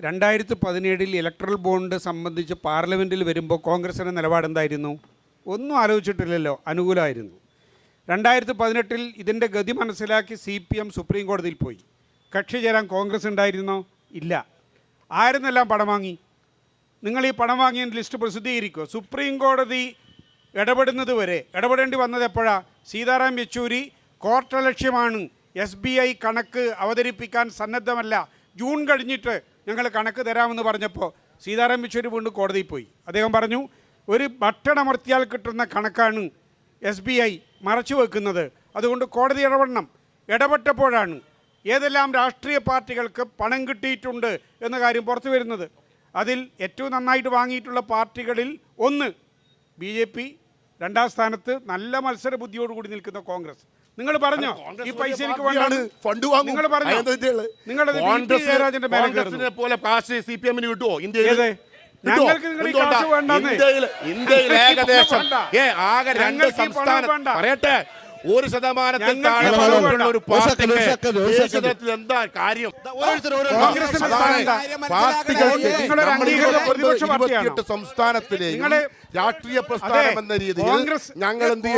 രണ്ടായിരത്തി പതിനേഴിൽ electoral bond സംബന്ധിച്ച് പാർലമെന്റിൽ വരുമ്പോൾ കോൺഗ്രസിന്റെ നിലപാടെന്തായിരുന്നു ഒന്നും ആലോചിച്ചിട്ടില്ലല്ലോ അനുകൂലമായിരുന്നു. രണ്ടായിരത്തി പതിനെട്ടിൽ ഇതിന്റെ ഗതി മനസ്സിലാക്കി സി പി എം സുപ്രീം കോടതിയിൽ പോയി. കക്ഷി ചേരാൻ കോൺഗ്രസ് ഉണ്ടായിരുന്നോ? ഇല്ല. ആരെന്നെല്ലാം പണം വാങ്ങി? നിങ്ങൾ ഈ പണം വാങ്ങിയ ലിസ്റ്റ് പ്രസിദ്ധീകരിക്കുക സുപ്രീം കോടതി ഇടപെടുന്നത് വരെ ഇടപെടേണ്ടി വന്നത് എപ്പോഴാണ് സീതാറാം യെച്ചൂരി കോർട്ട് ലക്ഷ്യമാണ് എസ് ബി ഐ കണക്ക് അവതരിപ്പിക്കാൻ സന്നദ്ധമല്ല. ജൂൺ കഴിഞ്ഞിട്ട് ഞങ്ങൾ കണക്ക് തരാമെന്ന് പറഞ്ഞപ്പോൾ സീതാറാം യെച്ചൂരി വീണ്ടും കോടതിയിൽ പോയി. അദ്ദേഹം പറഞ്ഞു ഒരു ബട്ടൺ അമർത്തിയാൽ കിട്ടുന്ന കണക്കാണ് എസ് ബി ഐ മറച്ചു വെക്കുന്നത്. അതുകൊണ്ട് കോടതി ഇടപെടണം. ഇടപെട്ടപ്പോഴാണ് ഏതെല്ലാം രാഷ്ട്രീയ പാർട്ടികൾക്ക് പണം കിട്ടിയിട്ടുണ്ട് എന്ന കാര്യം പുറത്തു വരുന്നത്. അതിൽ ഏറ്റവും നന്നായിട്ട് വാങ്ങിയിട്ടുള്ള പാർട്ടികളിൽ ഒന്ന് ബി ജെ പി രണ്ടാം സ്ഥാനത്ത് നല്ല മത്സര ബുദ്ധിയോടുകൂടി നിൽക്കുന്ന കോൺഗ്രസ്. നിങ്ങൾ പറഞ്ഞോ ഈ പൈസ എനിക്ക് വേണ്ടാണ് ഫണ്ട് വാങ്ങും. നിങ്ങൾ പറഞ്ഞോ നിങ്ങളുടെ. ജയരാജന്റെ കോൺഗ്രസിനെ പോലെ കാശ് സി പി എമ്മിന് കിട്ടുമോ? ഇന്ത്യയിൽ ഞങ്ങൾക്ക് നിങ്ങൾ ഈ കാശ് വേണ്ടാന്നേ. ഇന്ത്യയിൽ ഇന്ത്യയിൽ ഞങ്ങൾക്ക് ഏകദേശം. ഏ ആകെ രണ്ട് സംസ്ഥാനം. പറയട്ടെ. ഒരു ശതമാനത്തിൽ താഴെ വേണ്ട. ഒരു പാർട്ടിക്ക് എന്താ കാര്യം? പാർട്ടികൾക്ക് സംസ്ഥാനത്തിലെ രാഷ്ട്രീയ പ്രസ്ഥാനം എന്ന രീതിയിൽ കോൺഗ്രസ് ഞങ്ങൾ എന്ത്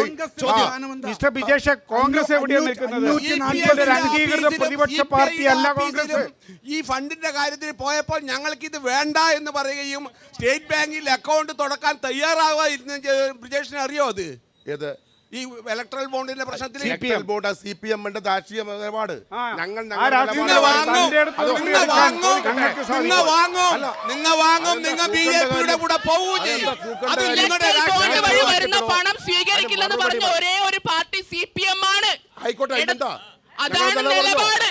മിസ്റ്റർ ബിജേഷ് കോൺഗ്രസ് എവിടെയാണ് നിൽക്കുന്നത്? അംഗീകൃത പ്രതിപക്ഷ പാർട്ടിയല്ല കോൺഗ്രസ്. ഈ ഫണ്ടിന്റെ കാര്യത്തിൽ പോയപ്പോൾ ഞങ്ങൾക്ക് ഇത് വേണ്ട എന്ന് പറയുകയും സ്റ്റേറ്റ് ബാങ്കിൽ അക്കൗണ്ട് തുടക്കാൻ തയ്യാറാവായിരുന്നു ബ്രിജേഷിനെ അറിയോ അത്? ഏത്? ഈ ഇലക്ട്രൽ ബോണ്ടിന്റെ പ്രശ്നത്തിൽ ഇലക്ട്രൽ ബോർഡ് സി പി എമ്മിന്റെ രാഷ്ട്രീയ നിലപാട്. ഞങ്ങൾ നിങ്ങൾ വാങ്ങും. നിങ്ങൾ വാങ്ങും. നിങ്ങൾ. വാങ്ങും. നിങ്ങൾ വാങ്ങും നിങ്ങൾ ബി ജെ പിയുടെ കൂടെ പോവുകയും ചെയ്യും. അത് കാര്യം? നിങ്ങളുടെ ഇലക്ട്രൽ വഴി വരുന്ന പണം സ്വീകരിക്കില്ലെന്ന് പറഞ്ഞ ഒരേ ഒരു പാർട്ടി സി പി എം ആണ്. ആയിക്കോട്ടെ അതാണ് നിലപാട്.